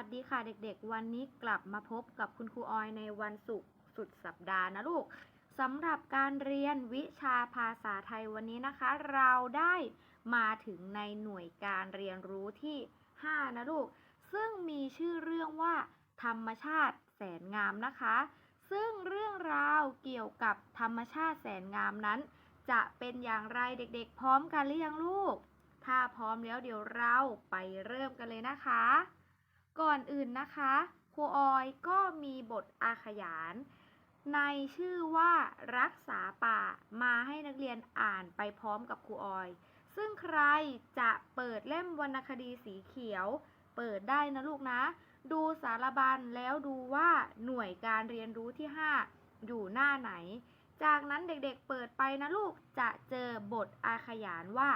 วัสดีค่ะเด็กๆ วันนี้กลับมาพบกับคุณครูออยในวันศุกร์สุดสัปดาห์นะลูกสำหรับการเรียนวิชาภาษาไทยวันนี้นะคะ เราได้มาถึงในหน่วยการเรียนรู้ที่ 5 นะลูก ซึ่งมีชื่อเรื่องว่า ธรรมชาติแสนงามนะคะ ซึ่งเรื่องราวเกี่ยวกับธรรมชาติแสนงามนั้น จะเป็นอย่างไรเด็กๆ พร้อมกันหรือยังลูก ถ้าพร้อมแล้วเดี๋ยวเราไปเริ่มกันเลยนะคะ ก่อนอื่นนะคะครูออยก็มีบทอาขยาน ในชื่อว่ารักษาป่ามาให้นักเรียนอ่านไปพร้อมกับครูออย ซึ่งใครจะเปิดเล่มวรรณคดีสีเขียว เปิดได้นะลูกนะ ดูสารบัญแล้วดูว่าหน่วยการเรียนรู้ที่ 5 อยู่หน้าไหน จากนั้นเด็กๆเปิดไปนะลูกจะเจอบทอาขยานว่า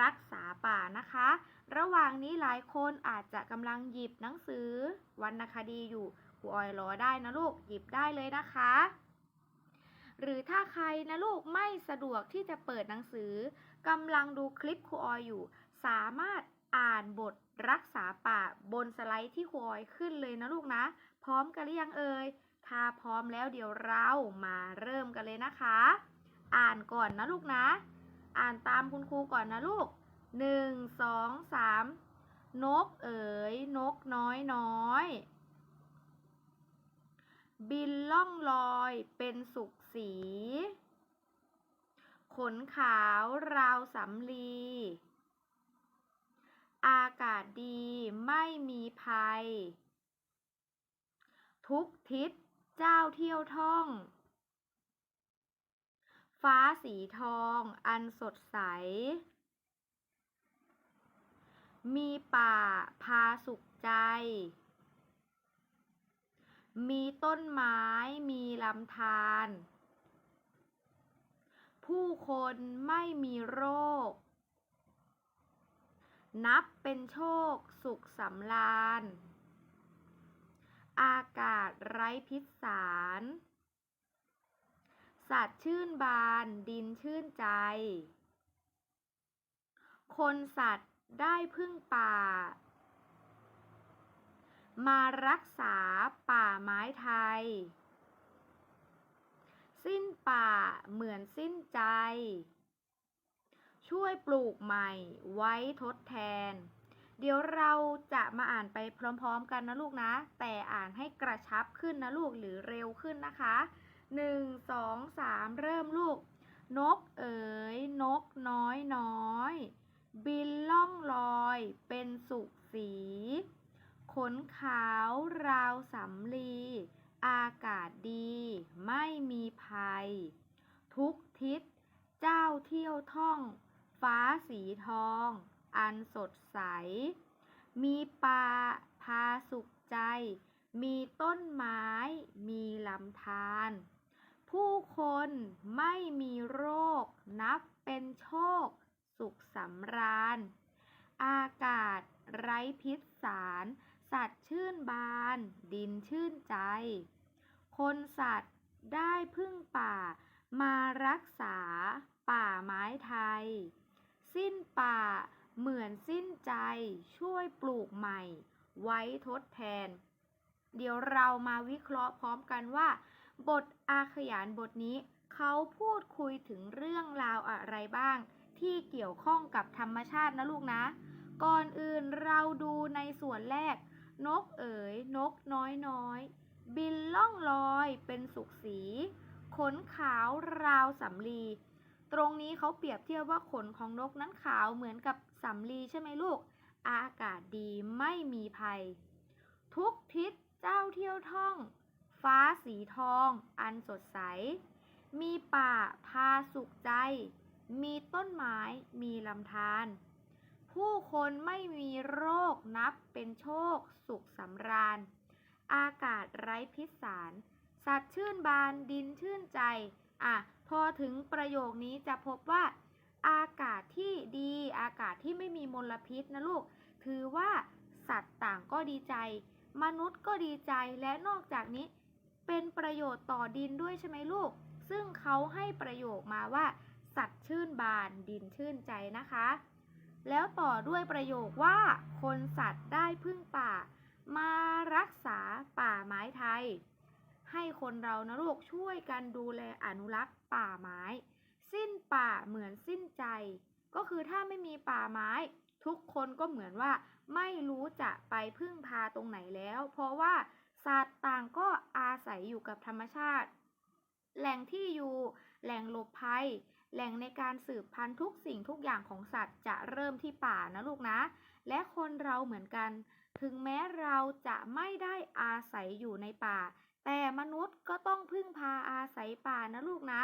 รักษาป่านะคะ ระหว่างนี้หลายคนอาจจะกำลังหยิบหนังสือวรรณคดีอยู่ครูออยรอได้นะลูกหยิบได้เลยนะคะ หรือถ้าใครนะลูกไม่สะดวกที่จะเปิดหนังสือกำลังดูคลิปครูออยอยู่ สามารถอ่านบทรักษาป่าบนสไลด์ที่ครูออยขึ้นเลยนะลูกนะ พร้อมกันหรือยังเอ่ยถ้าพร้อมแล้วเดี๋ยวเรามาเริ่มกันเลยนะคะ อ่านก่อนนะลูกนะ อ่านตามคุณครูก่อนนะลูก หนึ่งสองสามนกเอ๋ยนกน้อยน้อย บินล่องลอยเป็นสุขสี ขนขาวราวสำลี อากาศดีไม่มีภัย ทุกทิศเจ้าเที่ยวท่อง ฟ้าสีทองอันสดใส มีป่าพาสุขใจ มีต้นไม้มีลำธาร ผู้คนไม่มีโรค นับเป็นโชคสุขสำราญ อากาศไร้พิษสาร สัตว์ชื่นบานดินชื่นใจ คนสัตว์ ได้พึ่งป่า มารักษาป่าไม้ไทย สิ้นป่าเหมือนสิ้นใจ ช่วยปลูกใหม่ไว้ทดแทน เดี๋ยวเราจะมาอ่านไปพร้อมๆกันนะลูกนะ แต่อ่านให้กระชับขึ้นนะลูกหรือเร็วขึ้นนะคะหนึ่งสองสามเริ่มลูก นกเอ๋ย นกน้อยน้อย บินล่องลอยเป็นสุขสี ขนขาวราวสำลี อากาศดีไม่มีภัย ทุกทิศเจ้าเที่ยวท่อง ฟ้าสีทอง อันสดใส มีป่าพาสุขใจ มีต้นไม้ มีลำธารผู้คนไม่มีโรค นับเป็นโชค สุขสำราญ อากาศ ไร้พิษสาร สัตว์ชื่นบาน ดินชื่นใจ คนสัตว์ได้พึ่งป่า มารักษา ป่าไม้ไทย สิ้นป่าเหมือนสิ้นใจช่วยปลูกใหม่ ไว้ทดแทน เดี๋ยวเรามาวิเคราะห์พร้อมกันว่า บทอาขยานบทนี้เขาพูดคุยถึงเรื่องราวอะไรบ้าง ที่เกี่ยวข้องกับธรรมชาตินะลูกนะ ก่อนอื่นเราดูในส่วนแรก นกเอ๋ย นกน้อยน้อย บินล่องลอยเป็นสุขสี ขนขาวราวสำลี ตรงนี้เขาเปรียบเทียบว่าขนของนกนั้นขาวเหมือนกับสำลีใช่ไหมลูก อากาศดีไม่มีภัย ทุกทิศเจ้าเที่ยวท่อง ฟ้าสีทอง อันสดใส มีป่าพาสุขใจ มีต้นไม้มีลำธารผู้คนไม่มีโรคนับเป็นโชคสุขสำราญ อากาศไร้พิษสาร สัตว์ชื่นบานดินชื่นใจ อะ พอถึงประโยคนี้จะพบว่า อากาศที่ดีอากาศที่ไม่มีมลพิษนะลูก ถือว่าสัตว์ต่างก็ดีใจ มนุษย์ก็ดีใจและนอกจากนี้ เป็นประโยชน์ต่อดินด้วยใช่ไหมลูก ซึ่งเขาให้ประโยคมาว่า สัตว์ชื่นบานดินชื่นใจนะคะ แล้วต่อด้วยประโยคว่า คนสัตว์ได้พึ่งป่า มารักษาป่าไม้ไทย ให้คนเรานะลูกช่วยกันดูแลอนุรักษ์ป่าไม้ สิ้นป่าเหมือนสิ้นใจ ก็คือถ้าไม่มีป่าไม้ ทุกคนก็เหมือนว่า ไม่รู้จะไปพึ่งพาตรงไหนแล้ว เพราะว่าสัตว์ต่างก็อาศัยอยู่กับธรรมชาติ แหล่งที่อยู่ แหล่งหลบภัย แหล่งในการสืบพันธุ์ทุกสิ่งทุกอย่างของสัตว์จะเริ่มที่ป่านะลูกนะ และคนเราเหมือนกัน ถึงแม้เราจะไม่ได้อาศัยอยู่ในป่า แต่มนุษย์ก็ต้องพึ่งพาอาศัยป่านะลูกนะ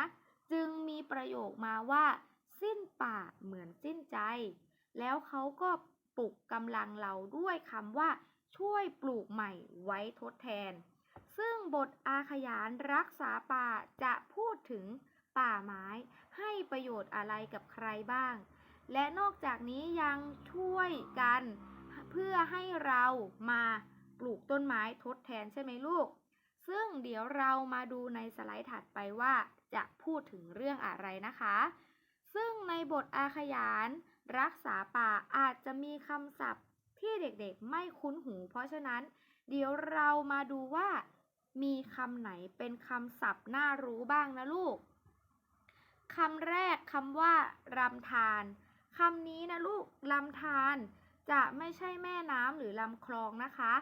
จึงมีประโยคมาว่า สิ้นป่าเหมือนสิ้นใจ แล้วเขาก็ปลุกกำลังเราด้วยคำว่า ช่วยปลูกใหม่ไว้ทดแทน ซึ่งบทอาขยานรักษาป่าจะพูดถึงป่าไม้ ให้ประโยชน์อะไรกับใครบ้าง และนอกจากนี้ยังช่วยกันเพื่อให้เรามาปลูกต้นไม้ทดแทนใช่ไหมลูก ซึ่งเดี๋ยวเรามาดูในสไลด์ถัดไปว่าจะพูดถึงเรื่องอะไรนะคะ ซึ่งในบทอาขยานรักษาป่าอาจจะมีคำศัพท์ที่เด็กๆไม่คุ้นหู เพราะฉะนั้น เดี๋ยวเรามาดูว่ามีคำไหนเป็นคำศัพท์น่ารู้บ้างนะลูก คำแรกคำว่ารำธารคำนี้นะลูกลำธารจะไม่ใช่แม่น้ำหรือลำคลองนะคะ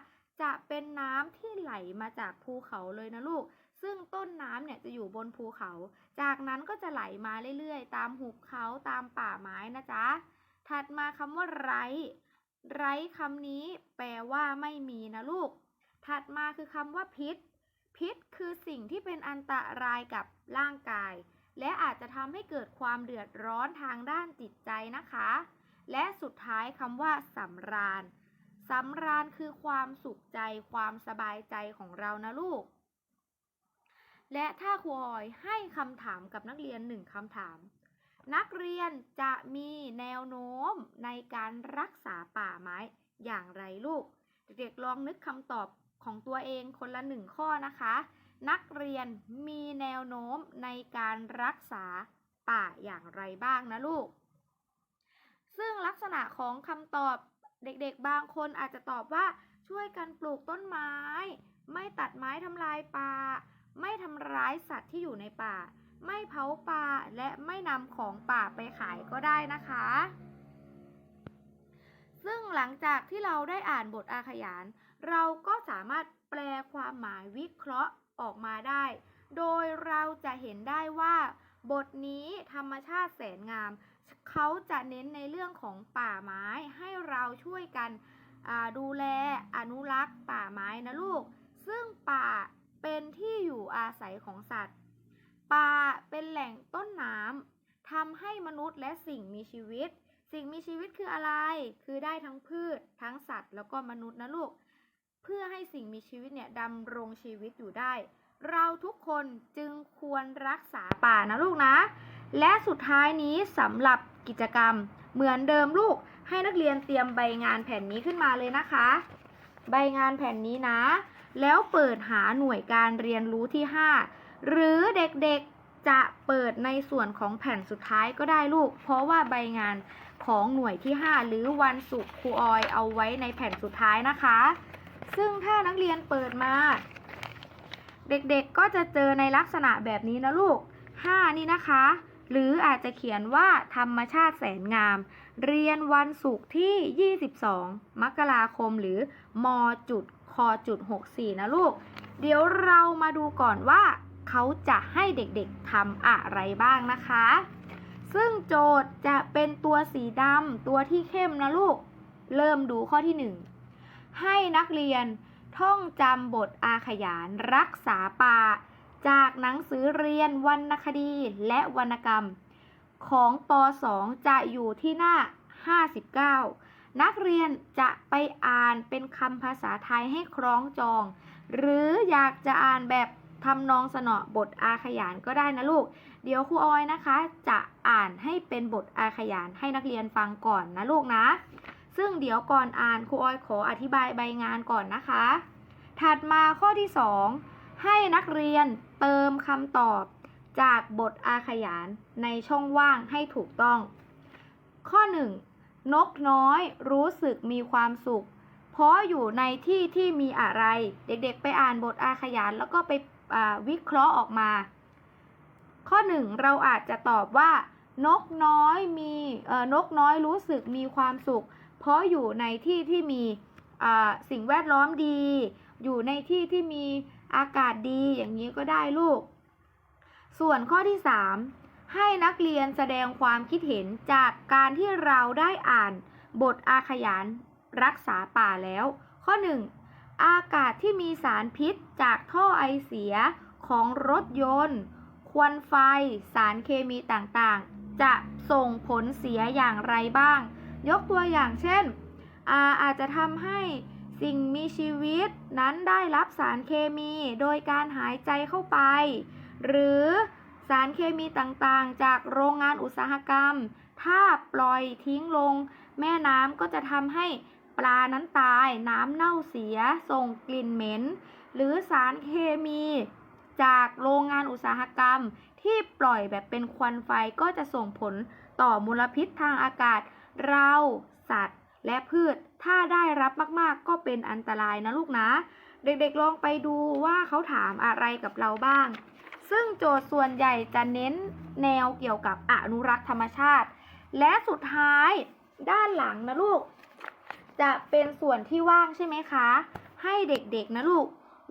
จะเป็นน้ำที่ไหลมาจากภูเขาเลยนะลูก ซึ่งต้นน้ำเนี่ยจะอยู่บนภูเขา จากนั้นก็จะไหลมาเรื่อยๆ ตามหุบเขาตามป่าไม้นะจ๊ะ ถัดมาคำว่าไร้ไร้คำนี้แปลว่าไม่มีนะลูก ถัดมาคือคำว่าพิษ พิษคือสิ่งที่เป็นอันตรายกับร่างกาย และอาจจะทำให้เกิดความเดือดร้อนทางด้านจิตใจนะคะ และสุดท้ายคำว่าสำราญสำราญคือความสุขใจความสบายใจของเรานะลูก และถ้าครูออยให้คำถามกับนักเรียนหนึ่งคำถาม นักเรียนจะมีแนวโน้มในการรักษาป่าไม้อย่างไรลูก เด็กๆลองนึกคำตอบของตัวเองคนละหนึ่งข้อนะคะ นักเรียนมีแนวโน้มในการรักษาป่าอย่างไรบ้างนะลูก ซึ่งลักษณะของคำตอบเด็กๆ บางคนอาจจะตอบว่าช่วยกันปลูกต้นไม้ ไม่ตัดไม้ทำลายป่า ไม่ทำร้ายสัตว์ที่อยู่ในป่า ไม่เผาป่าและไม่นำของป่าไปขายก็ได้นะคะ ซึ่งหลังจากที่เราได้อ่านบทอาขยาน เราก็สามารถแปล ความหมายวิเคราะห์ออกมาได้ โดยเราจะเห็นได้ว่า บทนี้ธรรมชาติแสนงาม เขาจะเน้นในเรื่องของป่าไม้ให้เราช่วยกันดูแลอนุรักษ์ป่าไม้นะลูก ซึ่งป่าเป็นที่อยู่อาศัยของสัตว์ ป่าเป็นแหล่งต้นน้ำทำให้มนุษย์และสิ่งมีชีวิต สิ่งมีชีวิตคืออะไร คือได้ทั้งพืช ทั้งสัตว์ แล้วก็มนุษย์นะลูก เพื่อให้สิ่งมีชีวิตเนี่ยดำรงชีวิตอยู่ได้ เราทุกคนจึงควรรักษาป่านะลูกนะ และสุดท้ายนี้สำหรับกิจกรรมเหมือนเดิมลูก ให้นักเรียนเตรียมใบงานแผ่นนี้ขึ้นมาเลยนะคะ ใบงานแผ่นนี้นะ แล้วเปิดหาหน่วยการเรียนรู้ที่ 5 หรือเด็กๆจะเปิดในส่วนของแผ่นสุดท้ายก็ได้ลูก เพราะว่าใบงานของหน่วยที่ 5 หรือวันศุกร์ครูออยเอาไว้ในแผ่นสุดท้ายนะคะ ซึ่งถ้านักเรียนเปิดมา เด็กๆก็จะเจอในลักษณะแบบนี้นะลูก 5 นี่นะคะ หรืออาจจะเขียนว่าธรรมชาติแสนงาม เรียนวันศุกร์ที่ 22 มกราคมหรือมจุดคจุด64 นะลูก เดี๋ยวเรามาดูก่อนว่าเขาจะให้เด็กๆทำอะไรบ้างนะคะ ซึ่งโจทย์จะเป็นตัวสีดำตัวที่เข้มนะลูก เริ่มดูข้อที่ 1 ให้นักเรียนท่องจำบทอาขยานรักษาป่า จากหนังสือเรียนวรรณคดีและวรรณกรรม ของป .2 จะอยู่ที่หน้า 59 นักเรียนจะไปอ่านเป็นคำภาษาไทยให้คล้องจอง หรืออยากจะอ่านแบบทำนองสนอบทอาขยานก็ได้นะลูก เดี๋ยวครูออยนะคะ จะอ่านให้เป็นบทอาขยานให้นักเรียนฟังก่อนนะลูกนะ ซึ่งเดี๋ยวก่อนอ่านครูออยขออธิบายใบงานก่อนนะคะ ถัดมาข้อที่ 2 ให้นักเรียนเติมคำตอบจากบทอาขยานในช่องว่างให้ถูกต้อง ข้อ 1 นกน้อยรู้สึกมีความสุข เพราะอยู่ในที่ที่มีอะไร เด็กๆไปอ่านบทอาขยานแล้วก็ไปวิเคราะห์ออกมา ข้อหนึ่งเราอาจจะตอบว่า นกน้อยมีนกน้อยรู้สึกมีความสุข เพราะอยู่ในที่ที่มีสิ่งแวดล้อมดี อยู่ในที่ที่มีอากาศดีอย่างนี้ก็ได้ลูก ส่วนข้อที่ 3 ให้นักเรียนแสดงความคิดเห็นจากการที่เราได้อ่านบทอาขยานรักษาป่าแล้ว ข้อ 1 อากาศที่มีสารพิษจากท่อไอเสียของรถยนต์ ควันไฟ สารเคมีต่างๆ จะส่งผลเสียอย่างไรบ้าง ยกตัวอย่างเช่นอาอาจจะทำให้สิ่งมีชีวิตนั้นได้รับสารเคมีโดยการหายใจเข้าไป หรือสารเคมีต่างๆ จากโรงงานอุตสาหกรรม ถ้าปล่อยทิ้งลง แม่น้ำก็จะทำให้ปลานั้นตายน้ำเน่าเสียส่งกลิ่นเหม็น หรือสารเคมีจากโรงงานอุตสาหกรรม ที่ปล่อยแบบเป็นควันไฟก็จะส่งผลต่อมลพิษทางอากาศ เรา สัตว์ และพืช ถ้าได้รับมากๆ ก็เป็นอันตรายนะลูกนะ เด็กๆลองไปดูว่าเขาถามอะไรกับเราบ้าง ซึ่งโจทย์ส่วนใหญ่จะเน้นแนวเกี่ยวกับอนุรักษ์ธรรมชาติ และสุดท้ายด้านหลังนะลูก จะเป็นส่วนที่ว่างใช่ไหมคะ ให้เด็กๆนะลูก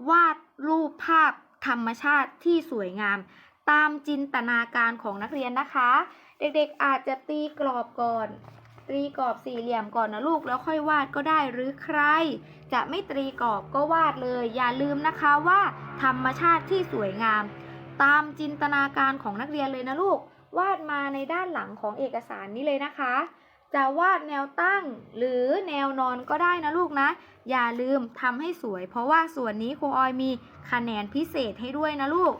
วาดรูปภาพธรรมชาติที่สวยงาม ตามจินตนาการของนักเรียนนะคะ เด็กๆอาจจะตีกรอบก่อน ตีกรอบสี่เหลี่ยมก่อนนะลูกแล้วค่อยวาดก็ได้หรือใคร จะไม่ตรีกรอบก็วาดเลย อย่าลืมนะคะว่า ธรรมชาติที่สวยงาม ตามจินตนาการของนักเรียนเลยนะลูก วาดมาในด้านหลังของเอกสารนี้เลยนะคะ จะวาดแนวตั้งหรือแนวนอนก็ได้นะลูกนะ อย่าลืมทำให้สวย เพราะว่าส่วนนี้ครูออยมีคะแนนพิเศษให้ด้วยนะลูก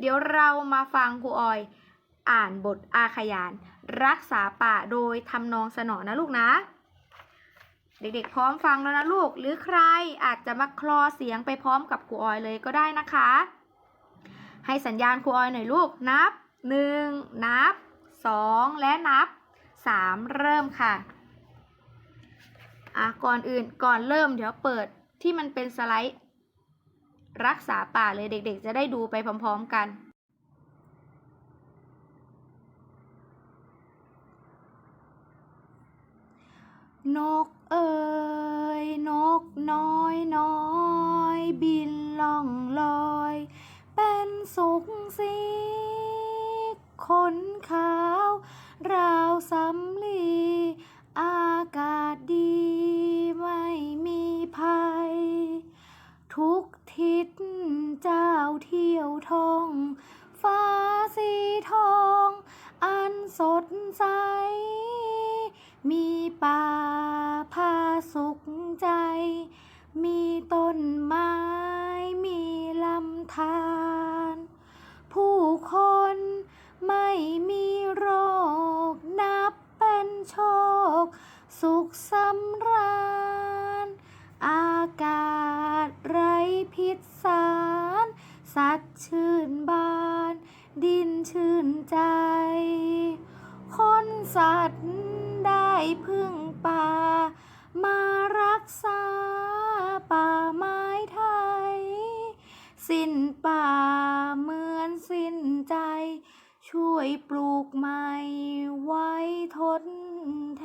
เดี๋ยวเรามาฟังครูออย อ่านบทอาขยาน รักษาป่าโดยทำนองสนอนะลูกนะ เด็กๆพร้อมฟังแล้วนะลูก หรือใครอาจจะมาคลอเสียงไปพร้อมกับครูออยเลยก็ได้นะคะ ให้สัญญาณครูออยหน่อยลูกนับ 1 นับ 2 และนับ 3 เริ่มค่ะอะก่อนอื่นก่อนเริ่มเดี๋ยวเปิดที่มันเป็นสไลด์ รักษาป่าเลยเด็กๆ จะได้ดูไปพร้อม ๆ กัน นกเอ๋ยนกน้อยน้อยบินล่องลอย เป็นสุขสีขนขาว ราวสำลี อากาศดี ไม่มีภัย ทุกทิศเจ้าเที่ยวทอง ฟ้าสีทอง อันสดใส มีป่า สุขใจ มีต้นไม้มีลำธารผู้คนไม่มีโรค นับเป็นโชค สุขสำราญ อากาศไร้พิษสาร สัตว์ชื่นบาน ดินชื่นใจ คนสัตว์ได้พึ่งป่า มารักษาป่าไม้ไทย สิ้นป่าเหมือนสิ้นใจ ช่วยปลูกใหม่ไว้ทดแท